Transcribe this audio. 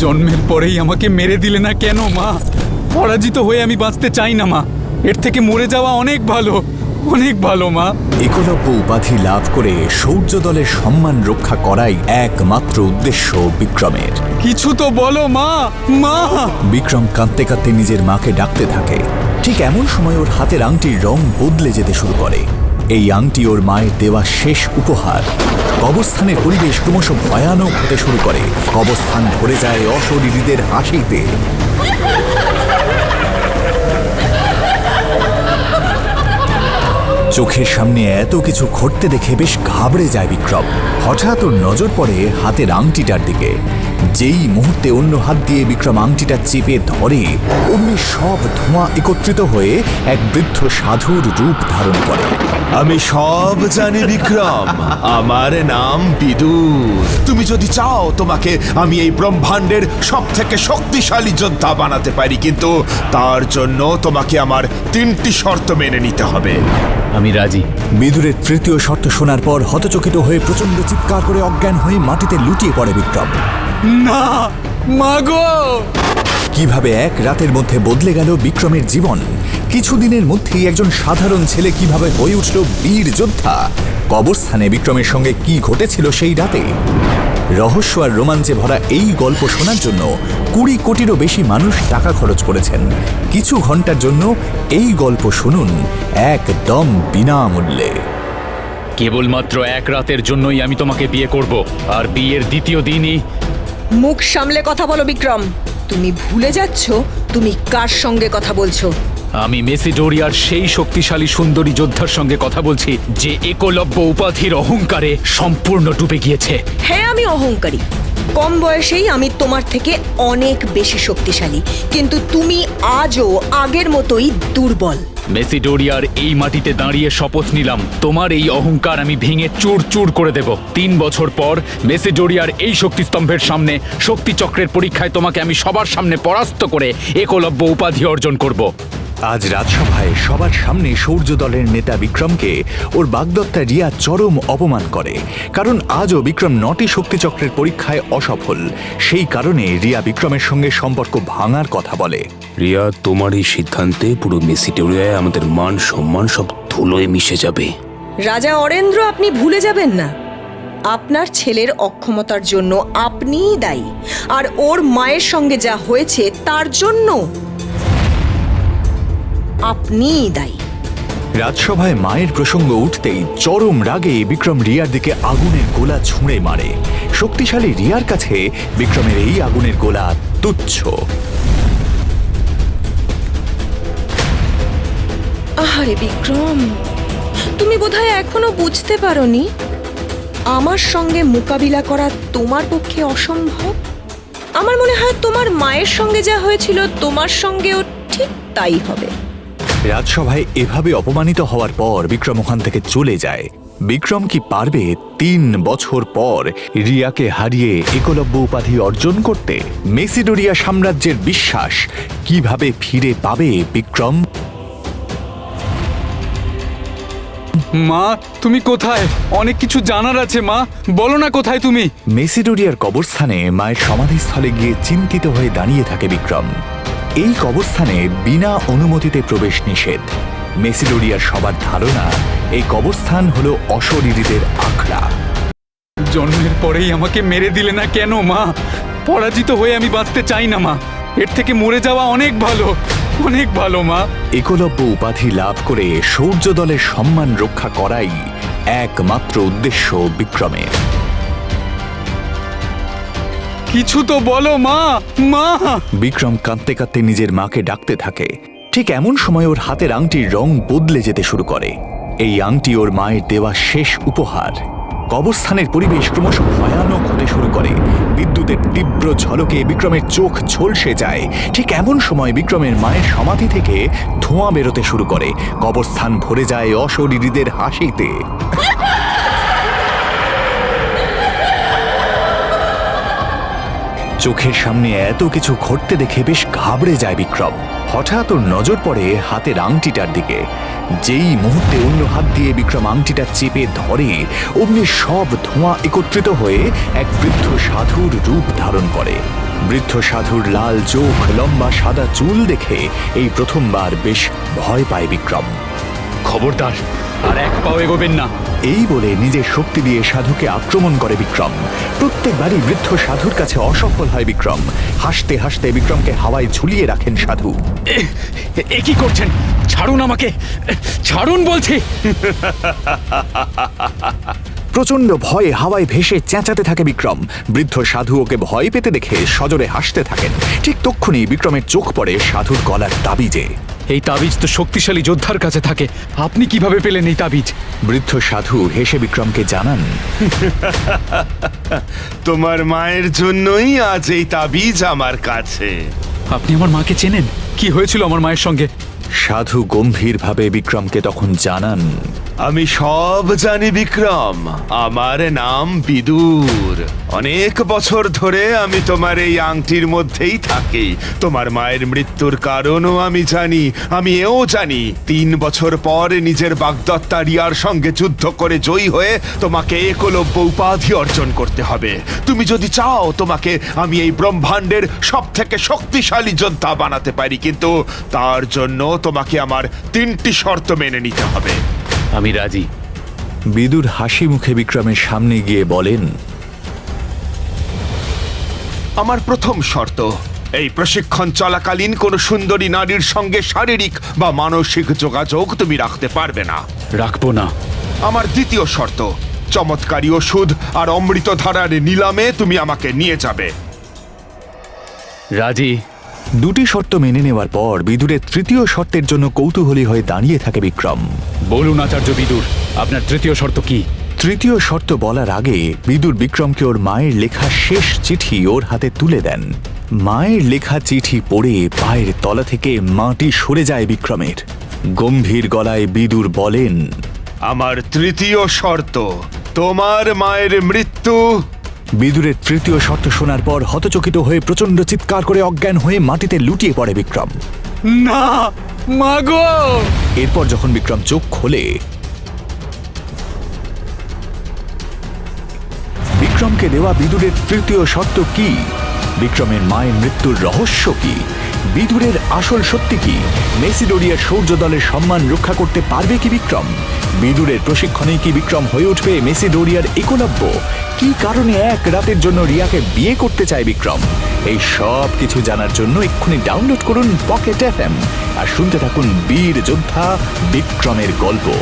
জন্মের পরেই আমাকে মেরে দিলে না কেন মা? পরাজিত হয়ে আমি বাঁচতে চাই না মা। এর থেকে মরে যাওয়া অনেক ভালো অনেক ভালো মা। একলব্য উপাধি লাভ করে সৌর্য দলের সম্মান রক্ষা করাই একমাত্র উদ্দেশ্য বিক্রমের। কিছু তো বলো মা মা। বিক্রম কাঁদতে কাঁদতে নিজের মাকে ডাকতে থাকে। ঠিক এমন সময় ওর হাতের আংটির রং বদলে যেতে শুরু করে। এই আংটি ওর মায়ের দেওয়া শেষ উপহার। কবরস্থানের পরিবেশ ক্রমশ ভয়ানক হতে শুরু করে। কবরস্থান ভরে যায় অশরীরীদের হাসিতে। চোখের সামনে এত কিছু ঘটতে দেখে বেশ ঘাবড়ে যায় বিক্রম। হঠাৎ ওর নজর পড়ে হাতের আংটিটার দিকে। যেই মুহূর্তে অন্য হাত দিয়ে বিক্রম আংটিটা চেপে ধরে অমনি সব ধোঁয়া একত্রিত হয়ে এক বৃদ্ধ সাধুর রূপ ধারণ করে। আমি সব জানি বিক্রম। আমার নাম বিদুর। তুমি যদি চাও তোমাকে আমি এই ব্রহ্মাণ্ডের সব থেকে শক্তিশালী যোদ্ধা বানাতে পারি কিন্তু তার জন্য তোমাকে আমার তিনটি শর্ত মেনে নিতে হবে। আমি রাজি। বিদুরের তৃতীয় শর্ত শোনার পর হতচকিত হয়ে প্রচণ্ড চিৎকার করে অজ্ঞান হয়ে মাটিতে লুটিয়ে পড়ে বিক্রম। না মাগো কীভাবে এক রাতের মধ্যে বদলে গেল বিক্রমের জীবন? কিছুদিনের মধ্যেই একজন সাধারণ ছেলে কীভাবে হয়ে উঠল বীর যোদ্ধা? কবরস্থানে বিক্রমের সঙ্গে কি ঘটেছিল সেই রাতে? রহস্য আর রোমাঞ্চে ভরা এই গল্প শোনার জন্য কুড়ি কোটিরও বেশি মানুষ টাকা খরচ করেছেন। কিছু ঘণ্টার জন্য এই গল্প শুনুন একদম বিনামূল্যে। কেবলমাত্র এক রাতের জন্যই আমি তোমাকে বিয়ে করব আর বিয়ের দ্বিতীয় দিনই মুখ সামলে কথা বলো বিক্রম। তুমি ভুলে যাচ্ছ তুমি কার সঙ্গে কথা বলছো? আমি মেসিডোরিয়ার সেই শক্তিশালী সুন্দরী যোদ্ধার সঙ্গে কথা বলছি যে একলব্য উপাধির অহংকারে সম্পূর্ণ ডুবে গিয়েছে। হ্যাঁ আমি অহংকারী। কম বয়সেই আমি তোমার থেকে অনেক বেশি শক্তিশালী কিন্তু তুমি আজও আগের মতোই দুর্বল। মেসিডোরিয়ার এই মাটিতে দাঁড়িয়ে শপথ নিলাম। তোমার এই অহংকার আমি ভেঙে চুর চুর করে দেব। তিন বছর পর মেসিডোরিয়ার এই শক্তিস্তম্ভের সামনে শক্তি চক্রের পরীক্ষায় তোমাকে আমি সবার সামনে পরাস্ত করে একলব্য উপাধি অর্জন করব। আজ রাজসভায় সবার সামনে সৌর্য দলের নেতা বিক্রমকে ওর বাগদত্তা রিয়া চরম অপমান করে। কারণ আজও বিক্রম নটি শক্তিচক্রের পরীক্ষায় অসফল। সেই কারণে রিয়া বিক্রমের সঙ্গে সম্পর্ক ভাঙার কথা বলে। রিয়া তোমার এই সিদ্ধান্তে পুরো মেসিটোরিয়ায় আমাদের মান সম্মান সব ধুলোয় মিশে যাবে। রাজা অরেন্দ্র আপনি ভুলে যাবেন না। আপনার ছেলের অক্ষমতার জন্য আপনিই দায়ী। আর ওর মায়ের সঙ্গে যা হয়েছে তার জন্য আপনিই দায়ী। রাজসভায় মায়ের প্রসঙ্গ উঠতেই চরম রাগে বিক্রম রিয়ার দিকে আগুনের গোলা ছুঁড়ে মারে। শক্তিশালী রিয়ার কাছে বিক্রমের এই আগুনের গোলা তুচ্ছ। আহারে বিক্রম তুমি বোধহয় এখনও বুঝতে পারোনি? আমার সঙ্গে মোকাবিলা করা তোমার পক্ষে অসম্ভব? আমার মনে হয় তোমার মায়ের সঙ্গে যা হয়েছিল তোমার সঙ্গেও ঠিক তাই হবে। রাজসভায় এভাবে অপমানিত হওয়ার পর বিক্রম ওখান থেকে চলে যায়। বিক্রম কি পারবে তিন বছর পর রিয়াকে হারিয়ে একলব্য উপাধি অর্জন করতে? মেসিডোরিয়া সাম্রাজ্যের বিশ্বাস কীভাবে ফিরে পাবে বিক্রম? মা তুমি কোথায়? অনেক কিছু জানার আছে মা। বলো না কোথায় তুমি? মেসিডোরিয়ার কবরস্থানে মায়ের সমাধিস্থলে গিয়ে চিন্তিত হয়ে দাঁড়িয়ে থাকে বিক্রম। এই কবরস্থানে বিনা অনুমতিতে প্রবেশ নিষেধ। মেসিডোরিয়ার সবার ধারণা এই কবরস্থান হল অশরীরীদের আখড়া। জন্মের পরেই আমাকে মেরে দিলে না কেন মা? পরাজিত হয়ে আমি বাঁচতে চাই না মা। এর থেকে মরে যাওয়া অনেক ভালো অনেক ভালো মা। একলব্য উপাধি লাভ করে সৌর্য দলের সম্মান রক্ষা করাই একমাত্র উদ্দেশ্য বিক্রমের। কিছু তো বলো মা মা। বিক্রম কাঁদতে কাঁদতে নিজের মাকে ডাকতে থাকে। ঠিক এমন সময় ওর হাতের আংটির রং বদলে যেতে শুরু করে। এই আংটি ওর মায়ের দেওয়া শেষ উপহার। কবরস্থানের পরিবেশ ক্রমশ ভয়ানক হতে শুরু করে। বিদ্যুতের তীব্র ঝলকে বিক্রমের চোখ ঝলসে যায়। ঠিক এমন সময় বিক্রমের মায়ের সমাধি থেকে ধোঁয়া বেরোতে শুরু করে। কবরস্থান ভরে যায় অশরীরীদের হাসিতে। চোখের সামনে এত কিছু ঘটতে দেখে বেশ ঘাবড়ে যায় বিক্রম। হঠাৎ ওর নজর পড়ে হাতের আংটিটার দিকে। যেই মুহূর্তে অন্য হাত দিয়ে বিক্রম আংটিটা চেপে ধরে অমনি সব ধোঁয়া একত্রিত হয়ে এক বৃদ্ধ সাধুর রূপ ধারণ করে। বৃদ্ধ সাধুর লাল চোখ, লম্বা সাদা চুল দেখে এই প্রথমবার বেশ ভয় পায় বিক্রম। খবরদার, আর এক পাও এগোবেন না। এই বলে নিজের শক্তি দিয়ে সাধুকে আক্রমণ করে বিক্রম। প্রত্যেকবারই বৃদ্ধ সাধুর কাছে অসফল হয় বিক্রম। হাসতে হাসতে বিক্রমকে হাওয়ায় ঝুলিয়ে রাখেন সাধু। এ- কি করছেন? ছাড়ুন আমাকে। ছাড়ুন বলছি। প্রচণ্ড ভয়ে হাওয়ায় ভেসে চেঁচাতে থাকে বিক্রম। বৃদ্ধ সাধু ওকে ভয় পেতে দেখে সজোরে হাসতে থাকেন। ঠিক তক্ষুনি বিক্রমের চোখ পড়ে সাধুর গলার তাবিজে। এই তাবিজ তো শক্তিশালী যোদ্ধার কাছে থাকে। আপনি কীভাবে পেলেন এই তাবিজ? বৃদ্ধ সাধু হেসে বিক্রমকে জানান তোমার মায়ের জন্যই আজ এই তাবিজ আমার কাছে। আপনি আমার মাকে চেনেন? কি হয়েছিল আমার মায়ের সঙ্গে? সাধু গম্ভীরভাবে বিক্রমকে তখন জানান আমি সব জানি, বিক্রম। আমার নাম বিদুর। অনেক বছর ধরে আমি তোমার এই আংটির মধ্যেই থাকি। তোমার মায়ের মৃত্যুর কারণও আমি জানি আমি এও জানি। তিন বছর পর নিজের বাগদত্তা রিয়ার সঙ্গে যুদ্ধ করে জয়ী হয়ে তোমাকে একলব্য উপাধি অর্জন করতে হবে। তুমি যদি চাও, তোমাকে আমি এই ব্রহ্মাণ্ডের সব থেকে শক্তিশালী যোদ্ধা বানাতে পারি, কিন্তু তার জন্য তোমাকে আমার তিনটি শর্ত মেনে নিতে হবে। আমি রাজি। বিদুর হাসি মুখে বিক্রমের সামনে গিয়ে বলেন আমার প্রথম শর্ত এই প্রশিক্ষণ চলাকালীন কোনো সুন্দরী নারীর সঙ্গে শারীরিক বা মানসিক যোগাযোগ তুমি রাখতে পারবে না। রাখব না। আমার দ্বিতীয় শর্ত চমৎকারী ওষুধ আর অমৃতধারার নিলামে তুমি আমাকে নিয়ে যাবে। রাজি। দুটি শর্ত মেনে নেওয়ার পর বিদুরের তৃতীয় শর্তের জন্য কৌতূহলী হয়ে দাঁড়িয়ে থাকে বিক্রম। বলুন আচার্য বিদুর আপনার তৃতীয় শর্ত কি? তৃতীয় শর্ত বলার আগে বিদুর বিক্রমকে ওর মায়ের লেখা শেষ চিঠি ওর হাতে তুলে দেন। মায়ের লেখা চিঠি পড়ে পায়ের তলা থেকে মাটি সরে যায় বিক্রমের। গম্ভীর গলায় বিদুর বলেন আমার তৃতীয় শর্ত তোমার মায়ের মৃত্যু বিদুরের তৃতীয় শর্ত শোনার পর হতচকিত হয়ে প্রচণ্ড চিৎকার করে অজ্ঞান হয়ে মাটিতে লুটিয়ে পড়ে বিক্রম। না মাগো এরপর যখন বিক্রম চোখ খোলে বিক্রমকে দেওয়া বিদুরের তৃতীয় শর্ত কি? বিক্রমের মায়ের মৃত্যুর রহস্য কি? বিদুরের আসল সত্যি কি? মেসিডোরিয়ার সৌর্য দলের সম্মান রক্ষা করতে পারবে কি বিক্রম? বিদুরের প্রশিক্ষণে কি বিক্রম হয়ে উঠবে মেসিডোরিয়ার একলব্য? কি কারণে এক রাতের জন্য রিয়াকে বিয়ে করতে চায় বিক্রম? এই সব কিছু জানার জন্য এক্ষুনি ডাউনলোড করুন পকেট এফ আর শুনতে থাকুন বীর যোদ্ধা বিক্রমের গল্প।